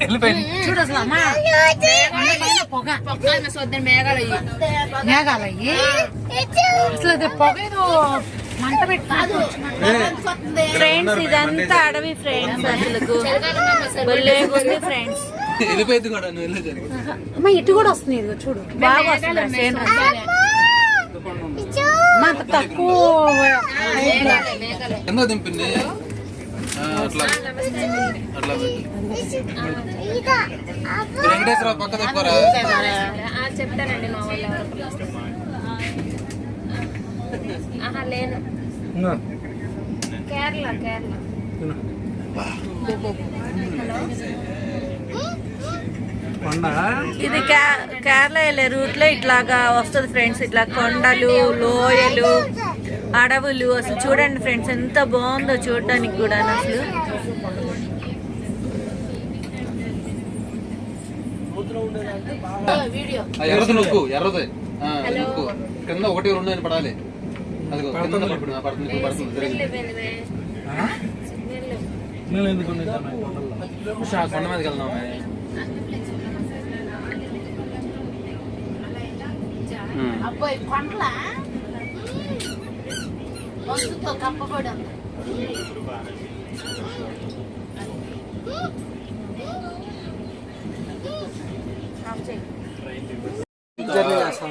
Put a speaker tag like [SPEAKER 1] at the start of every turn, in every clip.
[SPEAKER 1] వెళ్ళిపోయింది.
[SPEAKER 2] చూడు అసలు అమ్మా. పొగ. అది పొగ ఏదో మంట పెట్టి
[SPEAKER 3] ఫ్రెండ్స్ ఇదంతా అడవి ఫ్రెండ్స్ అసలు ఫ్రెండ్స్
[SPEAKER 1] వెళ్ళిపోయింది కూడా
[SPEAKER 2] అమ్మ ఇటు కూడా వస్తుంది ఇదిగో చూడు.
[SPEAKER 3] బాగా వస్తుంది
[SPEAKER 2] అంత తక్కువ
[SPEAKER 1] కింద దింపింది? అట్లా. వెంకటేశ్వర పక్క
[SPEAKER 4] చెప్తానండి మా వాళ్ళు ఎవరో. ఒకరు వస్తారు. ఆహా లేను. కేరళ కేరళ.
[SPEAKER 3] ఇది కే- కేరళ వెళ్ళే రూట్లో ఇట్లాగా వస్తుంది ఫ్రెండ్స్ ఇట్లా కొండలు లోయలు అడవులు. అసలు చూడండి ఫ్రెండ్స్ ఎంత బాగుందో చూడడానికి కూడా అసలు.
[SPEAKER 1] ఎర్రది నొక్కు ఎర్రది. నొక్కు. కింద ఒకటి రెండు అని పడాలి. అది కింద పడుతుంది. పడుతుంది కొండ మీదకి.
[SPEAKER 2] అబ్బాయి కొండల? మంచుతో కప్పబడి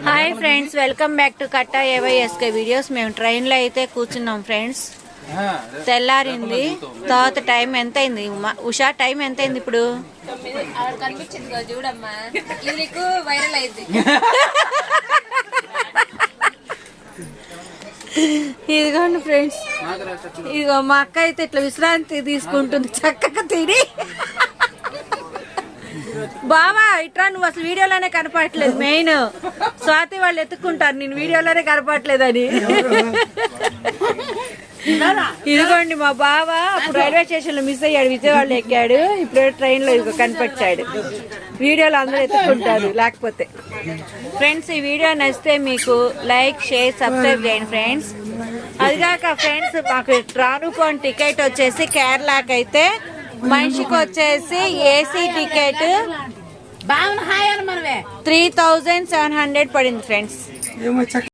[SPEAKER 3] hi friends welcome back to Katta ఏవైఎస్కే videos మేము ట్రైన్లో అయితే కూర్చున్నాం ఫ్రెండ్స్. తెల్లారింది. తర్వాత టైం ఎంత అయింది ఉషా టైం ఎంత అయింది. ఇప్పుడు ఇదిగోండి ఫ్రెండ్స్. ఇదిగో మా అక్క అయితే ఇట్లా విశ్రాంతి తీసుకుంటుంది. చక్కగా తిని. బావా ఇట్రా నువ్వు అసలు వీడియోలోనే కనపడట్లేదు మెయిన్. స్వాతి వాళ్ళు ఎత్తుక్కుంటారు నేను వీడియోలోనే కనపడట్లేదని. ఇదిగోండి మా బావ అప్పుడు రైల్వే స్టేషన్లో మిస్ అయ్యాడు విజయవాడలో ఎక్కాడు ఇప్పుడు ట్రైన్లో ఇదిగో కనిపెట్టాడు వీడియోలో అందరూ ఎత్తుకుంటారు లేకపోతే. ఫ్రెండ్స్ ఈ వీడియో నచ్చితే మీకు లైక్ షేర్ సబ్స్క్రైబ్ చేయండి ఫ్రెండ్స్. అదిగాక ఫ్రెండ్స్ మాకు రానుకోని టికెట్ వచ్చేసి కేరళకి అయితే మనిషికి వచ్చేసి AC ticket three thousand seven hundred పడింది ఫ్రెండ్స్.